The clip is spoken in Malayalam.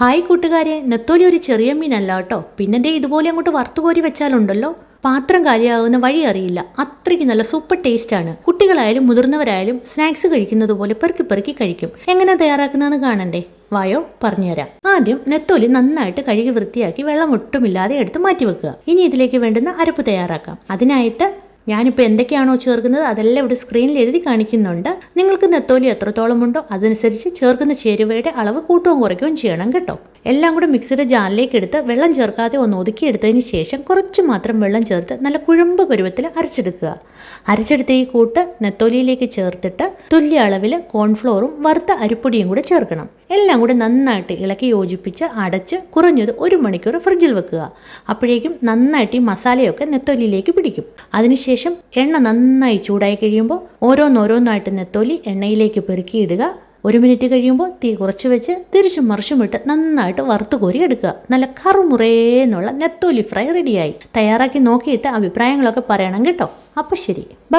ഹായ് കൂട്ടുകാരെ നെത്തോലി ഒരു ചെറിയ മീനല്ല കേട്ടോ. പിന്നെന്തേ ഇതുപോലെ അങ്ങോട്ട് വറുത്തുകോരി വെച്ചാലുണ്ടല്ലോ. പാത്രം കാലിയാകുന്ന വഴി അറിയില്ല. അത്രയ്ക്ക് നല്ല സൂപ്പർ ടേസ്റ്റ് ആണ്. കുട്ടികളായാലും മുതിർന്നവരായാലും സ്നാക്സ് കഴിക്കുന്നത് പോലെ പെറുക്കി പെറുക്കി കഴിക്കും. എങ്ങനെ തയ്യാറാക്കുന്നതെന്ന് കാണണ്ടേ? വായോ പറഞ്ഞുതരാം. ആദ്യം നെത്തോലി നന്നായിട്ട് കഴുകി വൃത്തിയാക്കി വെള്ളം ഒട്ടുമില്ലാതെ എടുത്ത് മാറ്റി വെക്കുക ഇനി ഇതിലേക്ക് വേണ്ടുന്ന അരപ്പ് തയ്യാറാക്കാം. അതിനായിട്ട് ഞാനിപ്പോൾ എന്തൊക്കെയാണോ ചേർക്കുന്നത് അതെല്ലാം ഇവിടെ സ്ക്രീനിൽ എഴുതി കാണിക്കുന്നുണ്ട്. നിങ്ങൾക്ക് നെത്തോലി എത്രത്തോളം ഉണ്ടോ അതനുസരിച്ച് ചേർക്കുന്ന ചേരുവയുടെ അളവ് കൂട്ടുകയും കുറയ്ക്കുകയും ചെയ്യണം കേട്ടോ. എല്ലാം കൂടെ മിക്സിയുടെ ജാറിലേക്ക് എടുത്ത് വെള്ളം ചേർക്കാതെ ഒന്ന് ഒതുക്കിയെടുത്തതിന് ശേഷം കുറച്ച് മാത്രം വെള്ളം ചേർത്ത് നല്ല കുഴമ്പ് പരുവത്തിൽ അരച്ചെടുക്കുക. അരച്ചെടുത്ത ഈ കൂട്ട് നെത്തോലിയിലേക്ക് ചേർത്തിട്ട് തുല്യ അളവിൽ കോൺഫ്ലോറും വറുത്ത അരിപ്പൊടിയും കൂടെ ചേർക്കണം. എല്ലാം കൂടെ നന്നായിട്ട് ഇളക്കി യോജിപ്പിച്ച് അടച്ച് കുറഞ്ഞത് ഒരു മണിക്കൂർ ഫ്രിഡ്ജിൽ വെക്കുക. അപ്പോഴേക്കും നന്നായിട്ട് ഈ മസാലയൊക്കെ നെത്തോലിയിലേക്ക് പിടിക്കും. അതിനുശേഷം എണ്ണ നന്നായി ചൂടായി കഴിയുമ്പോൾ ഓരോന്നോരോന്നായിട്ട് നെത്തോലി എണ്ണയിലേക്ക് പെറുക്കിയിടുക. ഒരു മിനിറ്റ് കഴിയുമ്പോൾ തീ കുറച്ച് വെച്ച് തിരിച്ചും മറിച്ചും ഇട്ട് നന്നായിട്ട് വറുത്ത് കോരി എടുക്കുക. നല്ല കറുമുറേന്നുള്ള നെത്തോലി ഫ്രൈ റെഡിയായി തയ്യാറാക്കി നോക്കിയിട്ട് അഭിപ്രായങ്ങളൊക്കെ പറയണം കേട്ടോ. അപ്പോൾ ശരി. ബ